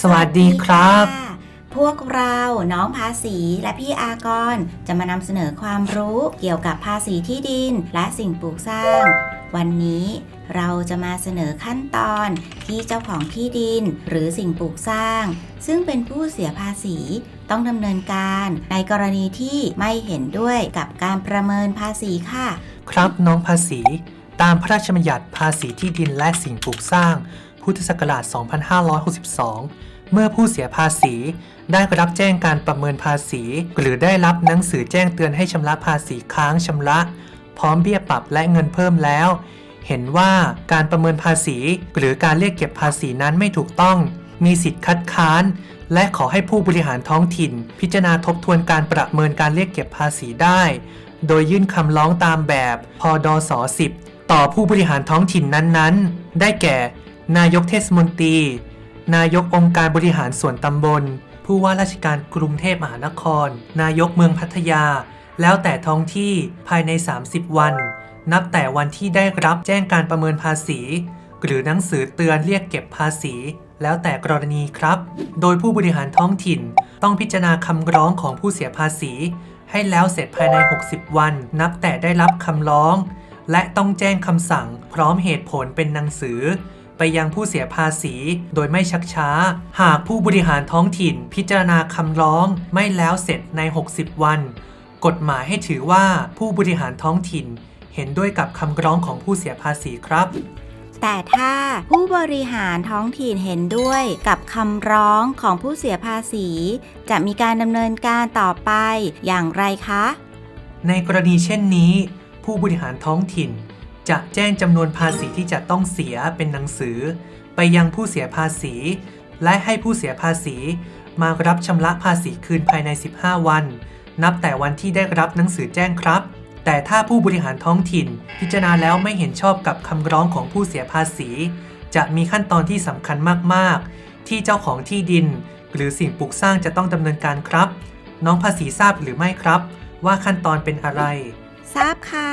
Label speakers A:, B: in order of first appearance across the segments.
A: สวัสดีครับะ
B: พวกเราน้องภาษีและพี่อากรจะมานำเสนอความรู้เกี่ยวกับภาษีที่ดินและสิ่งปลูกสร้าง วันนี้เราจะมาเสนอขั้นตอนที่เจ้าของที่ดินหรือสิ่งปลูกสร้าง ซึ่งเป็นผู้เสียภาษีต้องดำเนินการในกรณีที่ไม่เห็นด้วยกับการประเมินภาษีค่ะ
A: ครับน้องภาษี ตามพระราชบัญญัติภาษีที่ดินและสิ่งปลูกสร้าง พุทธศักราช 2562 เมื่อผู้เสียภาษี ได้รับแจ้งการประเมินภาษี หรือได้รับหนังสือแจ้งเตือนให้ชำระภาษีค้างชำระ พร้อมเบี้ยปรับและเงินเพิ่มแล้ว เห็นว่าการประเมินภาษี หรือการเรียกเก็บภาษีนั้นไม่ถูกต้อง มีสิทธิ์คัดค้าน และขอให้ผู้บริหารท้องถิ่น พิจารณาทบทวนการประเมินการเรียกเก็บภาษีได้ โดยยื่นคำร้องตามแบบ พดส 10ต่อผู้บริหารท้องถิ่นนั้นๆ ได้แก่ นายกเทศมนตรี นายกองค์การบริหารส่วนตำบล ผู้ว่าราชการกรุงเทพมหานคร นายกเมืองพัทยา แล้วแต่ท้องที่ภายใน 30 วัน นับแต่วันที่ได้รับแจ้งการประเมินภาษี หรือหนังสือเตือนเรียกเก็บภาษี แล้วแต่กรณีครับ โดยผู้บริหารท้องถิ่น ต้องพิจารณาคำร้องของผู้เสียภาษี ให้แล้วเสร็จภายใน 60 วัน นับแต่ได้รับคำร้อง และต้องแจ้งคำสั่ง พร้อมเหตุผลเป็นหนังสือ ไปยังผู้เสียภาษี โดยไม่ชักช้า หากผู้บริหารท้องถิ่นพิจารณาคำร้องไม่แล้วเสร็จใน 60 วัน กฎหมายให้ถือว่าผู้บริหารท้องถิ่น เห็นด้วยกับคำร้องของผู้เสียภาษีครับ
B: แต่ถ้าผู้บริหารท้องถิ่นเห็นด้วยกับคำร้องของผู้เสียภาษี จะมีการดำเนินการต่อไปอย่างไรคะ
A: ในกรณีเช่นนี้ ผู้บริหารท้องถิ่น จะแจ้งจำนวนภาษีที่จะต้องเสียเป็นหนังสือ ไปยังผู้เสียภาษี และให้ผู้เสียภาษี มารับชำระภาษีคืนภายใน 15 วัน นับแต่วันที่ได้รับหนังสือแจ้งครับ แต่ถ้าผู้บริหารท้องถิ่น พิจารณาแล้วไม่เห็นชอบกับคำร้องของผู้เสียภาษี จะมีขั้นตอนที่สำคัญมากๆ ที่เจ้าของที่ดิน หรือสิ่งปลูกสร้างจะต้องดำเนินการครับ น้องภาษีทราบหรือไม่ครับ ว่าขั้นตอนเป็นอะไร
B: ทราบค่ะ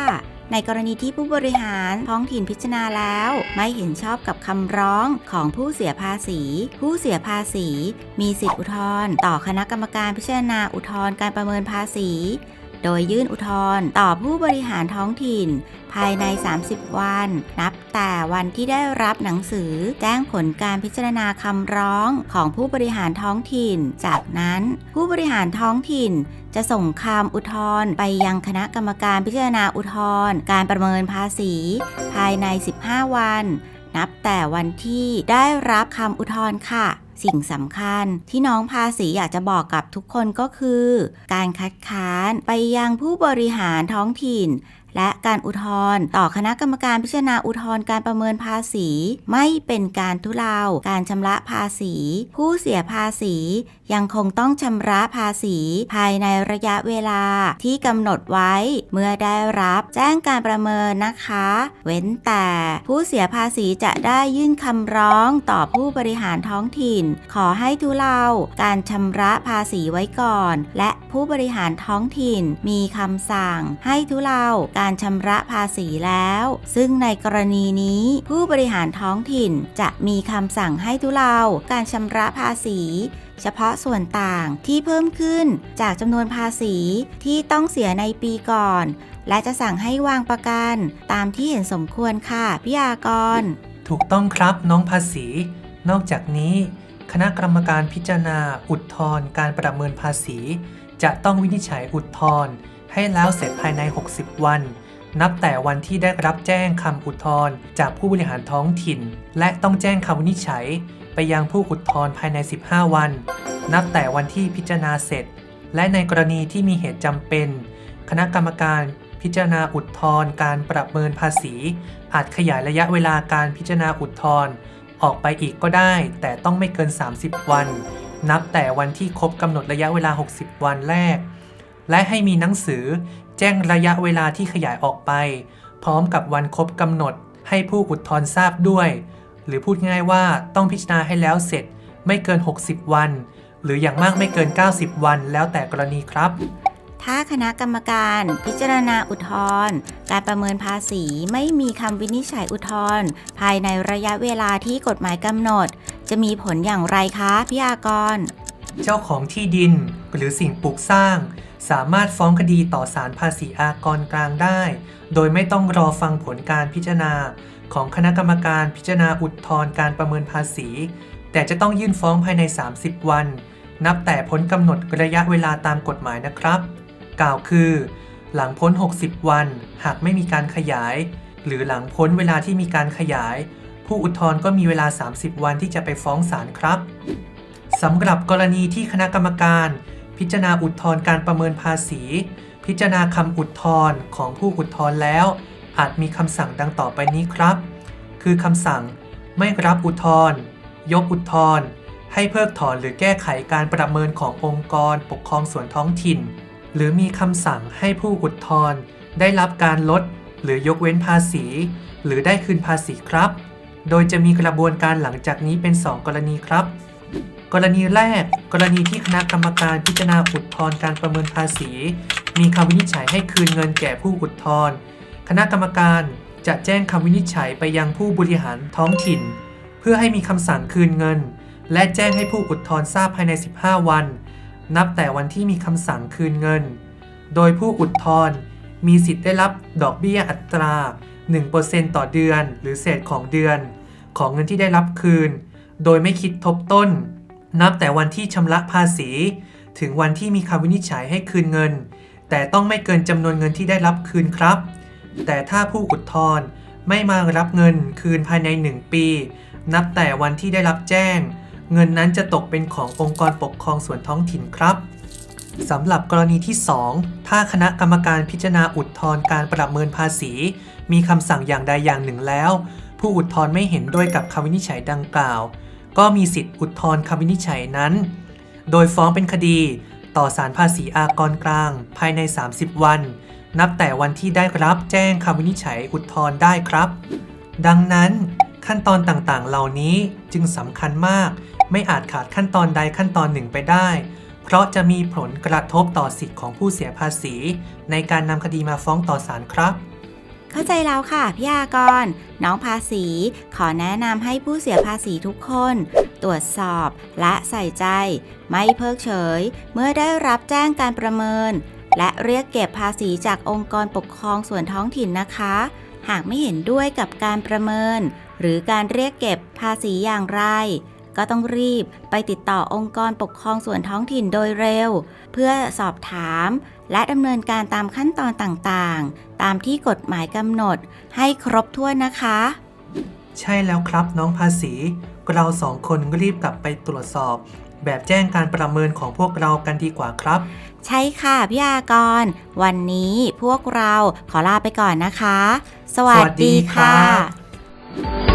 B: ในกรณีที่ผู้บริหารท้องถิ่นพิจารณาแล้ว ไม่เห็นชอบกับคำร้องของผู้เสียภาษี ผู้เสียภาษี มีสิทธิอุทธรณ์ต่อคณะกรรมการพิจารณาอุทธรณ์การประเมินภาษี โดยยื่นอุทธรณ์ต่อผู้บริหารท้องถิ่น ภายใน 30 วัน นับแต่วันที่ได้รับหนังสือแจ้งผลการพิจารณาคำร้องของผู้บริหารท้องถิ่น จากนั้นผู้บริหารท้องถิ่น จะส่งคำอุทธรณ์ไปยังคณะกรรมการพิจารณาอุทธรณ์การประเมินภาษี ภายใน 15 วัน นับแต่วันที่ได้รับคำอุทธรณ์ค่ะสิ่งสำคัญที่น้องภาษีอยากจะบอกกับทุกคนก็คือ การคัดค้านไปยังผู้บริหารท้องถิ่น และการอุทธรณ์ต่อคณะกรรมการพิจารณาอุทธรณ์การประเมินภาษี ไม่เป็นการทุเลาการชำระภาษี ผู้เสียภาษี ยังคงต้องชำระภาษี ภายในระยะเวลาที่กำหนดไว้ เมื่อได้รับแจ้งการประเมินนะคะ เว้นแต่ผู้เสียภาษีจะได้ยื่นคำร้องต่อผู้บริหารท้องถิ่น ขอให้ทุเลาการชำระภาษีไว้ก่อน และผู้บริหารท้องถิ่นมีคำสั่งให้ทุเลาการการชำระภาษีแล้ว ซึ่งในกรณีนี้ผู้บริหารท้องถิ่นจะมีคำสั่งให้ทุเลาการชำระภาษีเฉพาะส่วนต่างที่เพิ่มขึ้นจากจำนวนภาษีที่ต้องเสียในปีก่อน และจะสั่งให้วางประกันตามที่เห็นสมควรค่ะพี่อากร
A: ถูกต้องครับน้องภาษี นอกจากนี้ คณะกรรมการพิจารณาอุทธรณ์การประเมินภาษี จะต้องวินิจฉัยอุทธรณ์ ให้แล้วเสร็จภายใน 60 วัน นับแต่วันที่ได้รับแจ้งคำอุทธรณ์จากผู้บริหารท้องถิ่น และต้องแจ้งคำวินิจฉัย ไปยังผู้อุทธรณ์ภายใน 15 วัน นับแต่วันที่พิจารณาเสร็จ และในกรณีที่มีเหตุจำเป็น คณะกรรมการพิจารณาอุทธรณ์การประเมินภาษี อาจขยายระยะเวลาการพิจารณาอุทธรณ์ออกไปอีกก็ได้ แต่ต้องไม่เกิน 30 วัน นับแต่วันที่ครบกำหนดระยะเวลา 60 วันแรก และให้มีหนังสือแจ้งระยะเวลาที่ขยายออกไป พร้อมกับวันครบกำหนดให้ผู้อุทธรณ์ทราบด้วย หรือพูดง่ายว่าต้องพิจารณาให้แล้วเสร็จไม่เกิน 60 วัน หรืออย่างมากไม่เกิน 90 วันแล้วแต่กรณีครับ
B: ถ้าคณะกรรมการพิจารณาอุทธรณ์การประเมินภาษีไม่มีคำวินิจฉัยอุทธรณ์ภายในระยะเวลาที่กฎหมายกำหนด จะมีผลอย่างไรคะพี่อากร
A: เจ้าของที่ดินหรือสิ่งปลูกสร้าง สามารถฟ้องคดีต่อศาลภาษีอากรกลางได้ โดยไม่ต้องรอฟังผลการพิจารณา ของคณะกรรมการพิจารณาอุทธรณ์การประเมินภาษี แต่จะต้องยื่นฟ้องภายใน 30 วัน นับแต่พ้นกำหนดระยะเวลาตามกฎหมายนะครับ กล่าวคือ หลังพ้น 60 วัน หากไม่มีการขยาย หรือหลังพ้นเวลาที่มีการขยาย ผู้อุทธรณ์ก็มีเวลา 30 วันที่จะไปฟ้องศาลครับ สำหรับกรณีที่คณะกรรมการ พิจารณาอุทธรณ์การประเมินภาษี พิจารณาคำอุทธรณ์ของผู้อุทธรณ์แล้ว อาจมีคำสั่งดังต่อไปนี้ครับ คือคำสั่งไม่รับอุทธรณ์ยกอุทธรณ์ให้เพิกถอนหรือแก้ไขการประเมินขององค์กรปกครองส่วนท้องถิ่น หรือมีคำสั่งให้ผู้อุทธรณ์ได้รับการลด หรือยกเว้นภาษี หรือได้คืนภาษีครับ โดยจะมีกระบวนการหลังจากนี้เป็น 2 กรณีครับ กรณีแรก กรณีที่คณะกรรมการพิจารณาอุทธรณ์การประเมินภาษี มีคำวินิจฉัยให้คืนเงินแก่ผู้อุทธรณ์คณะกรรมการจะแจ้งคำวินิจฉัยไปยังผู้บริหารท้องถิ่น เพื่อให้มีคำสั่งคืนเงิน และแจ้งให้ผู้อุทธรณ์ทราบภายใน 15 วัน นับแต่วันที่มีคำสั่งคืนเงิน โดยผู้อุทธรณ์มีสิทธิ์ได้รับดอกเบี้ยอัตรา 1%ต่อเดือน หรือเศษของเดือน ของเงินที่ได้รับคืน โดยไม่คิดทบต้น นับแต่วันที่ชำระภาษี ถึงวันที่มีคำวินิจฉัยให้คืนเงิน แต่ต้องไม่เกินจำนวนเงินที่ได้รับคืนครับ แต่ถ้าผู้อุทธรณ์ไม่มารับเงินคืนภายใน 1 ปี นับแต่วันที่ได้รับแจ้ง เงินนั้นจะตกเป็นขององค์กรปกครองส่วนท้องถิ่นครับสำหรับกรณีที่ 2 ถ้าคณะกรรมการพิจารณาอุทธรณ์การประเมินภาษี มีคำสั่งอย่างใดอย่างหนึ่งแล้ว ผู้อุทธรณ์ไม่เห็นด้วยกับคำวินิจฉัยดังกล่าว ก็มีสิทธิ์อุทธรณ์คำวินิจฉัยนั้น โดยฟ้องเป็นคดีต่อศาลภาษีอากรกลาง ภายใน 30 วัน นับแต่วันที่ได้รับแจ้งคำวินิจฉัยอุทธรณ์ได้ครับ ดังนั้นขั้นตอนต่างๆ เหล่านี้จึงสำคัญมาก ไม่อาจขาดขั้นตอนใดขั้นตอนหนึ่งไปได้ เพราะจะมีผลกระทบต่อสิทธิของผู้เสียภาษี ในการนำคดีมาฟ้องต่อศาลครับ
B: เข้าใจแล้วค่ะพี่อากร น้องภาษี ขอแนะนำให้ผู้เสียภาษีทุกคน ตรวจสอบและใส่ใจ ไม่เพิกเฉย เมื่อได้รับแจ้งการประเมิน และเรียกเก็บภาษีจากองค์กรปกครองส่วนท้องถิ่นนะคะ หากไม่เห็นด้วยกับการประเมิน หรือการเรียกเก็บภาษีอย่างไรก็ต้องรีบไปติดต่อองค์กรปกครองส่วนท้องถิ่นโดยเร็ว เพื่อสอบถาม และดำเนินการตามขั้นตอนต่างๆ ตามที่กฎหมายกำหนดให้ครบถ้วนนะคะ
A: ใช่แล้วครับน้องภาษี เราสองคนรีบกลับไปตรวจสอบ แบบแจ้งการประเมินของพวกเรากันดีกว่าครับ
B: ใช่ค่ะพี่อากร วันนี้พวกเราขอลาไปก่อนนะคะ สวัสดีค่ะ
A: สวัสดีครับ